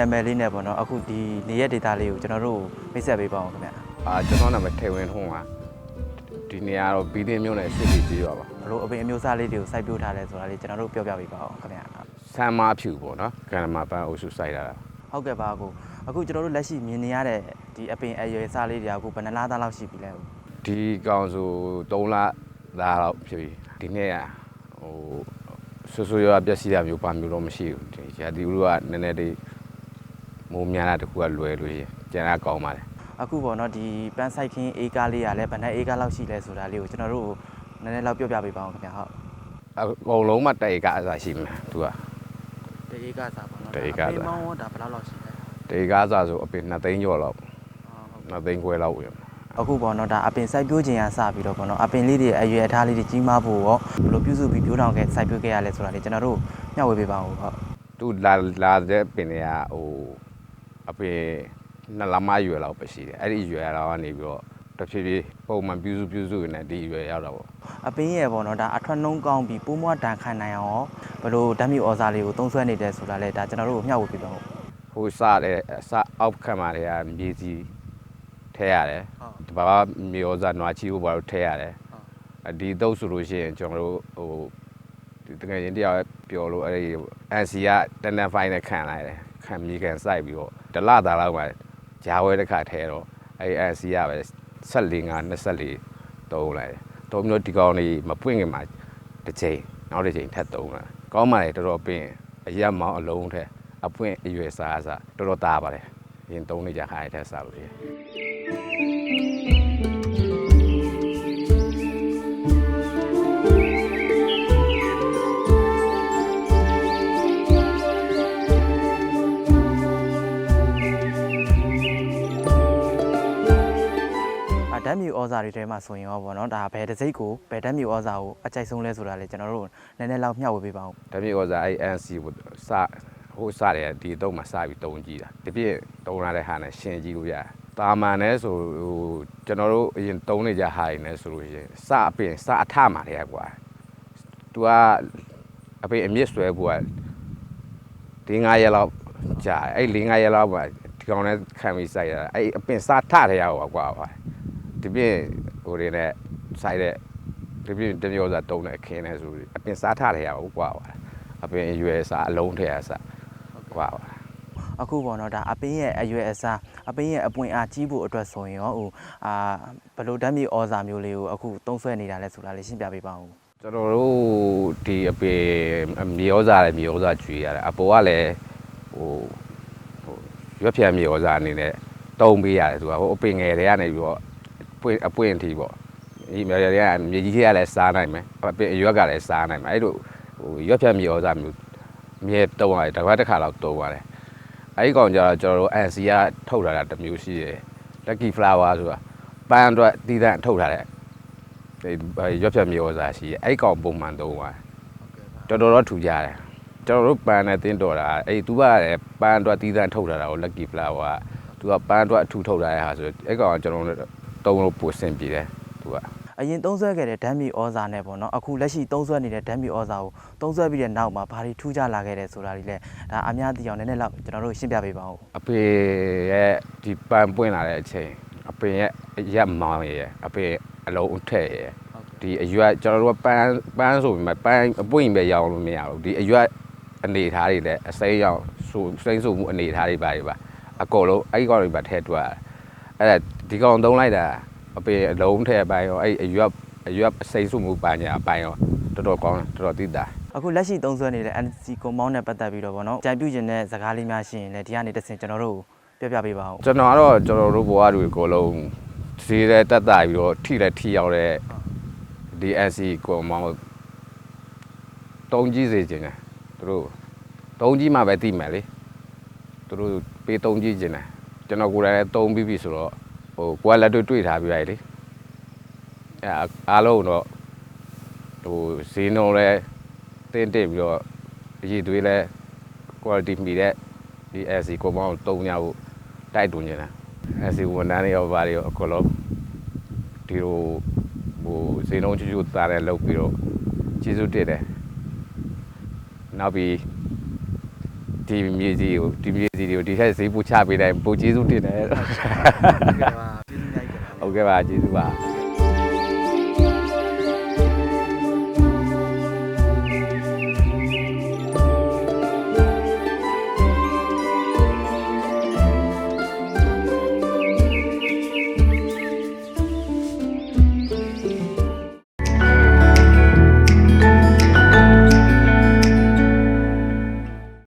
နာမည်လေးနဲ့ပေါ့နော်အခုဒီနေရက်ဒေတာလေးကိုကျွန်တော်တို့မိတ်ဆက်ပေးပါအောင်ခင်ဗျာအာကျွန်တော်နာမည်ထေဝင်ထွန်းပါဒီနေရာတော့ဘီတင်းမျိုးနဲ့စစ်ပြီးကြီးရပါဘလို့အပင်အမျိုးအစားလေးတွေကိုစိုက်ပျိုးထားလဲဆိုတာလေးကျွန်တော်တို့ပြောပြပေးပါအောင်ခင်ဗျာဆမ်းမဖြူပေါ့နော်ကံမပန်းအုပ်စုစိုက်တာဟုတ်ကဲ့ပါကိုအခုကျွန်တော်တို့လက်ရှိမြင်နေရတဲ့ဒီအပင်အရွယ်စားလေးတွေကအခုဘယ်နှလားသားလောက်ရှိပြီလဲဒီကောင်ဆို3လသားတော့ဖြစ်ပြီဒီနေ့ကဟိုဆူဆူရပျက်စီးတာမျိုးပါမျိုးတော့မရှိဘူးဒီရာဒီဥကနည်းနည်းလေး မိုးများတာတခုကလွယ်လို့ရကျန်တာကောင်းပါလေအခုပေါ့နော်ဒီပန်းဆိုင်ခင်းအေးကားလေးကလည်းဘယ်နှအေးကားလောက်ရှိလဲဆိုတာလေးကိုကျွန်တော်တို့နည်းနည်းလောက်ပြောပြပေးပါအောင်ခင်ဗျာဟုတ်အကုန်လုံးမှတိုက်ကအစားရှိမှာသူကတအေးကားစားပေါ့နော်တအေးကားစားအပင်မောင်းတာဘယ်လောက်လောက်ရှိလဲတေကားစားဆိုအပင်2သိန်းကျော်လောက်2သိန်းခွဲလောက်ဝင်အခုပေါ့နော်ဒါအပင်စိုက်ပျိုးခြင်းရစပြီးတော့ပေါ့နော်အပင်လေးတွေအရွယ်အထားလေးတွေကြီးမားဖို့ရောဘယ်လိုပြုစုပြီးပြိုးထောင်ခဲ့စိုက်ပျိုးခဲ့ရလဲဆိုတာလေးကျွန်တော်တို့မျှဝေပေးပါဦးဟုတ်သူလာလာတဲ့ပင်တွေကဟို အပင်နှစ်လမရွယ်လောက်ပဲရှိတယ်အဲ့ဒီရွယ်လောက်ကနေပြီးတော့တစ်ဖြည်းဖြည်းပုံမှန်ပြုစုပြုစုနေဒီရွယ်ရောက်တာပေါ့အပင်ရဲ့ပေါ့နော်ဒါအထွက်နှုံးကောင်းပြီးပိုးမွားတန်ခံနိုင်အောင်ရောဘယ်လိုဓာတ်မြေဩဇာလေးကိုသုံးဆွဲနေတယ်ဆိုတာလဲဒါကျွန်တော်တို့မျှဝေပေးပါဦးဟိုစတဲ့အစအောက်ခံမှာတွေကမြေစီထဲရတယ်ဟုတ်ဒီဘာမြေဩဇာနွားချီကိုဘာလို့ထဲရတယ်ဟုတ်အဒီတော့ဆိုလို့ရှိရင်ကျွန်တော်တို့ဟိုဒီတကယ်ရင်တရားပြောလို့အဲ့ဒီ NC ကတန်တန်ဖိုင်နဲ့ခံလိုက်တယ် ခံမြေခံစိုက်ပြီးတော့ဒလသားလောက်မှဂျာဝဲတစ်ခါထဲတော့အဲ့ဒီ NC ကပဲ14ငါ24တုံးလိုက်တယ်တုံးမျိုးဒီကောင်လေးမပွင့်ခင်မှာတစ်ချိန်နောက်တစ်ချိန်ထပ်တုံးလာကောင်းပါလေတော်တော်ပင်အရက်မောင်းအလုံးထက်အပွင့်အရွယ်စားအစားတော်တော်သားပါတယ်ရင်တုံးနေကြခါရတဲ့စားလို့ ဩဇာတွေထဲမှာဆိုရင်ရောပေါ့နော်ဒါဘယ်တစ်စိတ်ကိုဘယ်ဓာတ်မြေဩဇာကိုအကြိုက်ဆုံးလဲဆိုတာလေကျွန်တော်တို့နည်းနည်းလောက်မျှဝေပေးပါဦးတပြည့်ဩဇာအဲ့ NC ကိုစဟိုစတယ်ဒီတော့မှစပြီးတုံးကြည့်တာတပြည့်တုံးလာတဲ့ဟာနဲ့ရှင်ကြည့်လို့ရတယ်တာမန်နဲ့ဆိုဟိုကျွန်တော်တို့အရင်တုံးနေကြဟာရင်လည်းဆိုလို့ရှိရင်စအပင်စအထမှာတည်းကွာသူကအပင်အမြင့်ဆွဲဖို့ကဒီ9ရက်လောက်ကြာအဲ့၄9ရက်လောက်မှဒီကောင်နဲ့ခံပြီးစိုက်ရတာအဲ့အပင်စထတဲ့ရဟောကွာ ဒီပြည့်ဟိုတွေနဲ့စိုက်တဲ့ဒီပြတမျိုးစားတုံးတဲ့အခင်းနဲ့ဆိုပြီးအပင်စားထားတယ်ရအောင်ကွာပါအပင်အရွယ်စားအလုံးထည့်ရစားကွာပါအခုပေါ့နော်ဒါအပင်ရဲ့အရွယ်အစားအပင်ရဲ့အပွင့်အားကြီးဖို့အတွက်ဆိုရင်ရောဟိုအာဘယ်လိုဓာတ်မြေဩဇာမျိုးလေးကိုအခုသုံးဆွဲနေတာလဲဆိုတာလေးရှင်းပြပေးပါဦးကျွန်တော်တို့ဒီအပင်မြေဩဇာလည်းမြေဩဇာကျွေးရတယ်အပေါ်ကလည်းဟိုဟိုရွက်ဖြန်မြေဩဇာအနေနဲ့တုံးပေးရတယ်သူကဟိုအပင်ငယ်တွေကနေပြီးတော့ ပွင့်အပွင့်အထိပေါ့ဒီမြေတွေကမြေကြီးတွေကလည်းစားနိုင်မယ်အပင်အရွက်ကလည်းစားနိုင်မယ်အဲ့လိုဟိုရွက်ဖြန်မြေဩဇာမျိုးမြေတုံးရတယ်တစ်ခါတစ်ခါတော့တုံးရတယ်အဲ့ဒီကောင်ကျတော့ကျွန်တော်တို့ NC ကထုတ်လာတာတစ်မျိုးရှိတယ် Lucky Flower ဆိုတာပန်းအတွက်တည်တံ့ထုတ်လာတဲ့ဒီရွက်ဖြတ်မျိုးစားရှိတယ်အဲ့ဒီကောင်ပုံမှန်သုံးပါတော်တော်တော့ထူကြတယ်ကျွန်တော်တို့ပန်းနဲ့တင်းတော်တာအဲ့ဒီသူကလည်းပန်းအတွက်တည်တံ့ထုတ်လာတာကို Lucky Flower ကသူကပန်းအတွက်အထူထုတ်လာတဲ့ဟာဆိုအဲ့ကောင်ကကျွန်တော်တို့ တုံးလို့ပိုဆင်ပြေတယ်သူကအရင်သုံးဆွဲခဲ့တဲ့ဓာတ်မြေဩဇာနဲ့ပေါ့နော်အခုလက်ရှိသုံးဆွဲနေတဲ့ဓာတ်မြေဩဇာကိုသုံးဆွဲပြီးတဲ့နောက်မှာဘာတွေထူးခြားလာခဲ့တယ်ဆိုတာလေးလဲဒါအများသိအောင်နည်းနည်းလောက်ကျွန်တော်တို့ရှင်းပြပေးပါဦးအဖေရဲ့ဒီပန်းပွင့်လာတဲ့အချိန်အဖေရဲ့ရက်မောင်းရဲ့အဖေအလုံးအထက်ရဲ့ဒီအရွက်ကျွန်တော်တို့ကပန်းပန်းဆိုပြီးမှပန်းအပွင့်ပဲရောင်းလို့မရဘူးဒီအရွက်အနေထားတွေလည်းအစိမ်းရောင်ဆိုစိမ်းဆိုမှုအနေထားတွေပါတွေပါအကုန်လုံးအဲ့ဒီကောင်တွေပါထည့်တွက်ရတယ်အဲ့ဒါ ဒီကောင်သုံးလိုက်တာအပေအလုံးထည့်ပိုင်းရောအဲ့ဒီအရွက်အရွက်အစိမ်းဆိုမှုပညာအပိုင်းရောတော်တော်ကောင်းတယ်တော်တော်သိတာအခုလက်ရှိသုံးဆွဲနေတဲ့ NC ကွန်ပေါင်းနဲ့ပတ်သက်ပြီးတော့ဗောနော်ကြံပြူကျင်တဲ့စကားလေးများရှိရင်လည်းဒီကနေတစ်ဆင့်ကျွန်တော်တို့ကိုပြောပြပေးပါဦးကျွန်တော်ကတော့ကျွန်တော်တို့ဘဝတွေအကုန်လုံးဈေးတဲ့တက်တာပြီးတော့ထိလက်ထိရောက်တဲ့ DSC ကိုမောင်းတုံးကြီးစေခြင်းတယ်သူတို့တုံးကြီးမှပဲသိမယ်လေသူတို့ပေးတုံးကြီးခြင်းတယ်ကျွန်တော်ကိုယ်တိုင်လည်းတုံးပြီးပြီဆိုတော့ ဟိုကိုယ်ကလက်တွေ့တွေ့ထားပြီးရတယ်လေအဲအားလုံးတော့ဟိုဈေးနှုန်းလဲတင်းတင်းပြီးတော့အရေးသွေးလဲ quality မီတဲ့ DSC ကိုမောင်းတုံးရဖို့တိုက်တွန်းနေတာ SC ဝန်ထမ်းတွေရောဗာတွေရောအကုန်လုံးဒီလိုဟိုဈေးနှုန်းချူချူသားနဲ့လုပ်ပြီးတော့ကျေးဇူးတင်တယ်နောက်ပြီး ဒဒီမြေစီကိုဒီမြေစီတွေကိုဒီထက်ဈေးပိုချပေးတိုင်းပိုကျေးဇူးတင်တယ်ဟုတ်ကဲ့ပါကျေးဇူးများကြီးတင်ပါတယ်ဟုတ်ကဲ့ပါကျေးဇူးပါ